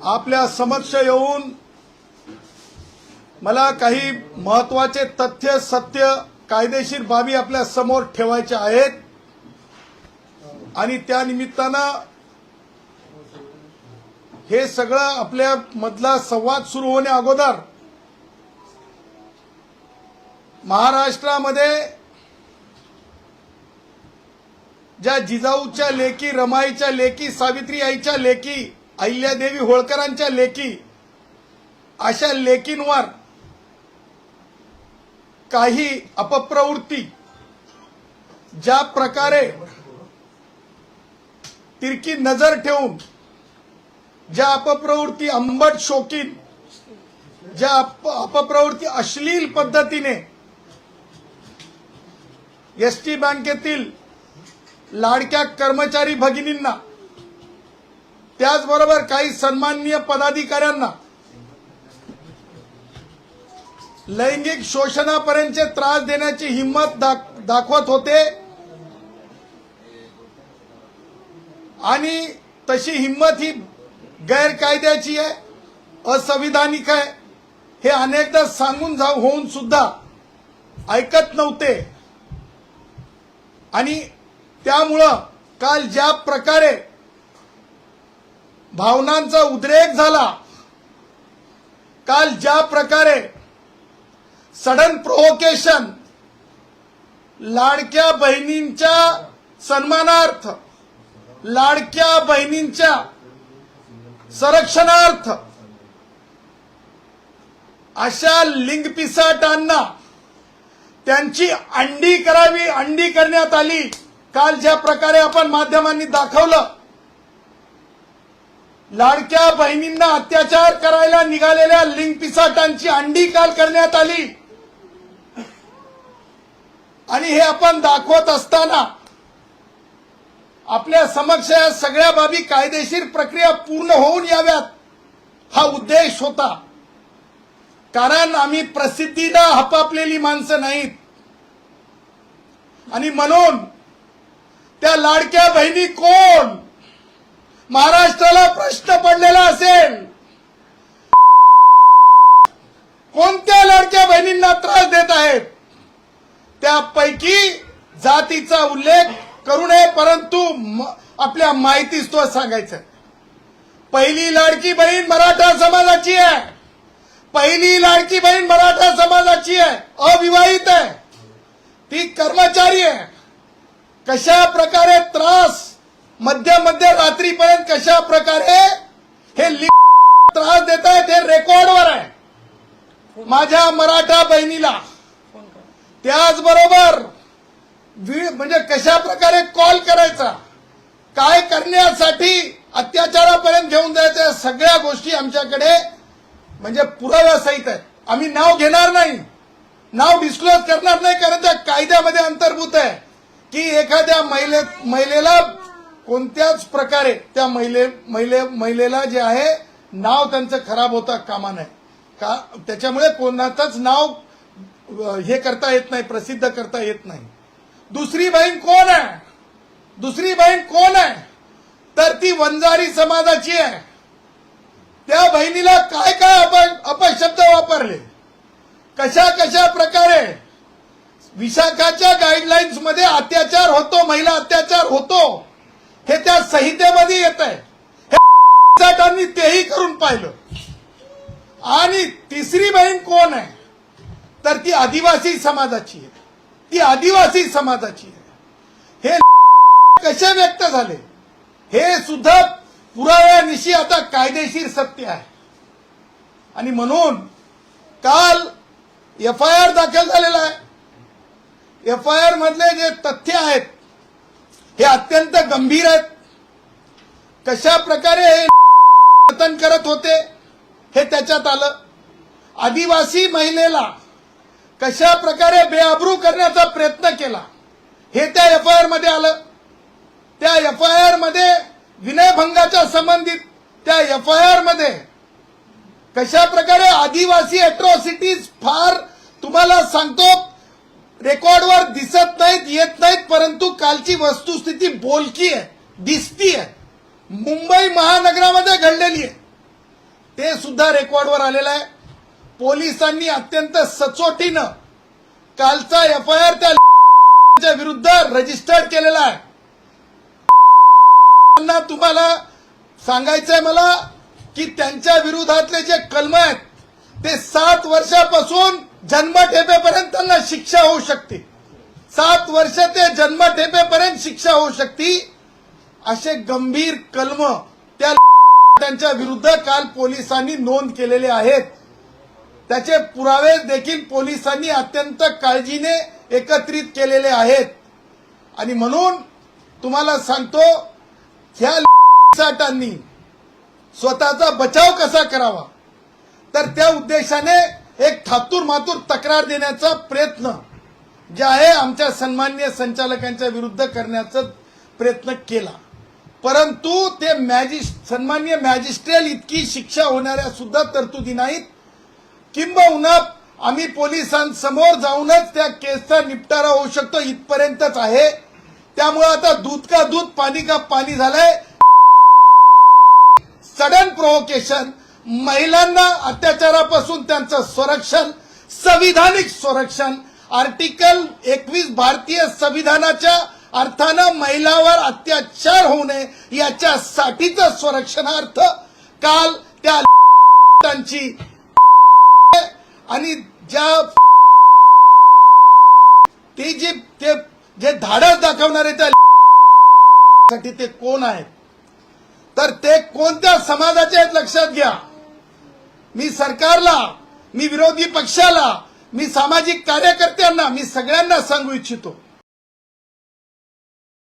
आपल्या समक्ष येऊन मला काही महत्त्वाचे तथ्य सत्य कायदेशीर बाबी आपल्यासमोर ठेवायच्या आहेत. आणि त्या निमित्तानं हे सगळं आपल्या मधला संवाद सुरू होण्या अगोदर महाराष्ट्रामध्ये ज्या जिजाऊच्या लेकी रमाईच्या लेकी सावित्री आईच्या लेकी अहिल्यादेवी होळकरांच्या लेखी अशा लेकींवर काही अपप्रवृत्ती ज्या प्रकारे तिरकी नजर ठेवून ज्या अपप्रवृत्ती अंबट शोकीन ज्या अप अपप्रवृत्ती अश्लील पद्धतीने एस टी बँकेतील लाडक्या कर्मचारी भगिनींना त्याचबरोबर काही सन्माननीय पदाधिकाऱ्यांना लैंगिक शोषणापर्यंतचे त्रास देण्याची हिंमत दाख- दाखवत होते. आणि तशी हिंमत ही गैरकायद्याची आहे असंविधानिक आहे. हे अनेकदा सांगून जा होऊन सुद्धा ऐकत नव्हते. आणि त्यामुळं काल ज्या प्रकारे भावनांचा उद्रेक झाला. काल ज्या प्रकारे सडन प्रोव्होकेशन लाडक्या बहिणींच्या सन्मानार्थ लाडक्या बहिणींच्या संरक्षणार्थ अशा लिंगपिसाटांना त्यांची अंडी करावी अंडी करण्यात आली. काल ज्या प्रकारे आपण माध्यमांनी दाखवलं लाडक्या बहिणींना अत्याचार करायला निघालेल्या लिंग पिसाटांची अंडी काल करण्यात आली. आणि हे आपण दाखवत असताना आपल्या समक्ष या सगळ्या बाबी कायदेशीर प्रक्रिया पूर्ण होऊन याव्यात हा उद्देश होता. कारण आम्ही प्रसिद्धीला हपापलेली माणसं नाहीत. आणि म्हणून त्या लाडक्या बहिणी कोण? महाराष्ट्राला प्रश्न पडलेला असेल. कोणत्या लाडक्या बहिणींना त्रास देत आहेत? त्यापैकी जातीचा उल्लेख करू नये परंतु आपल्या माहितीच तो सांगायचं पहिली लाडकी बहीण मराठा समाजाची आहे. पहिली लाडकी बहीण मराठा समाजाची आहे. अविवाहित आहे. ती कर्मचारी आहे. कशा प्रकारे त्रास मध्य मध्य रात्रीपर्यंत कशा प्रकारे हे त्रास देत आहेत हे रेकॉर्डवर आहे. माझ्या मराठा बहिणीला. त्याचबरोबर म्हणजे कशा प्रकारे कॉल करायचा काय करण्यासाठी अत्याचारापर्यंत घेऊन जायचं सगळ्या गोष्टी आमच्याकडे म्हणजे पुराव्यासहित आहेत. आम्ही नाव घेणार नाही. नाव डिस्क्लोज करणार नाही कारण त्या कायद्यामध्ये अंतर्भूत आहे की एखाद्या महिले महिलेला कोणत्याच प्रकारे त्या महिले महिले महिलेला जे आहे नाव त्यांचं खराब होता कामा नये. का त्याच्यामुळे कोणाचंच नाव हे करता येत नाही प्रसिद्ध करता येत नाही. दुसरी बहीण कोण आहे? दुसरी बहीण कोण आहे? तर ती वंजारी समाजाची आहे. त्या बहिणीला काय काय आपण अपशब्द वापरले? कशा कशा प्रकारे? विशाखाच्या गाईडलाईन्समध्ये अत्याचार होतो महिला अत्याचार होतो. हे त्या संहितेमध्ये येत आहे. हे तेही करून पाहिलं. आणि तिसरी बहीण कोण आहे? तर ती आदिवासी समाजाची आहे. ती आदिवासी समाजाची आहे. हे कसे व्यक्त झाले? हे सुद्धा पुराव्यानिशी आता कायदेशीर सत्य आहे. आणि म्हणून काल एफ आय आर दाखल झालेला आहे. एफ आय आर मधले जे तथ्य आहेत हे अत्यंत गंभीर आहेत. कशा प्रकारे हे वर्तन करत होते हे त्याच्यात आलं. आदिवासी महिलेला कशा प्रकारे बेआबरू करण्याचा प्रयत्न केला हे त्या एफ आय आरमध्ये आलं. त्या एफ आय आरमध्ये विनयभंगाच्या संबंधित त्या एफ आय आरमध्ये कशा प्रकारे आदिवासी अट्रॉसिटीज फार तुम्हाला सांगतो रेकॉर्डवर दिसत नाहीत येत नाहीत परंतु कालची वस्तुस्थिती बोलकी आहे दिसती आहे. मुंबई महानगरामध्ये घडलेली आहे. ते सुद्धा रेकॉर्डवर आलेलं आहे. पोलिसांनी अत्यंत सचोटीनं कालचा एफ आय आर त्या विरुद्ध रजिस्टर्ड केलेला आहे. तुम्हाला सांगायचंय मला की त्यांच्या विरोधातले जे कलम आहेत ते सात वर्षापासून जन्मठेपेपर्यंत त्यांना शिक्षा होऊ शकते. सात वर्ष ते जन्मठेपेपर्यंत शिक्षा होऊ शकते. असे गंभीर कलम त्या त्यांच्या विरुद्ध काल पोलिसांनी नोंद केलेले आहेत. त्याचे पुरावे देखील पोलिसांनी अत्यंत काळजीने एकत्रित केलेले आहेत. आणि म्हणून तुम्हाला सांगतो ह्या साठांनी स्वतःचा बचाव कसा करावा? तर त्या उद्देशाने एक थातूर मातूर तक्रार देण्याचा प्रयत्न जे आहे आमच्या सन्मान्य संचालकांच्या विरुद्ध करण्याचा प्रयत्न केला. परंतु ते मॅजिस्ट सन्मान्य मॅजिस्ट्रेल इतकी शिक्षा होणाऱ्या सुद्धा तरतुदी नाहीत. किंबहुना आम्ही पोलिसांसमोर जाऊनच त्या केसचा निपटारा होऊ शकतो इथपर्यंतच आहे. त्यामुळे आता दूध का दूध पाणी का पाणी झालंय. सडन प्रोव्होकेशन महिलांना अत्याचारापासून त्यांचं संरक्षण संविधानिक संरक्षण. आर्टिकल एकवीस भारतीय संविधानाच्या अर्थानं महिलावर अत्याचार होऊ नये याच्यासाठीचं संरक्षणार्थ काल त्या त्यांची आणि ज्या ते जे ते जे धाडस दाखवणारे त्या साठी ते कोण आहेत? तर ते कोणत्या समाजाचे आहेत लक्षात घ्या. मी सरकारला मी विरोधी पक्षाला मी सामाजिक कार्यकर्त्यांना मी सगळ्यांना सांगू इच्छितो.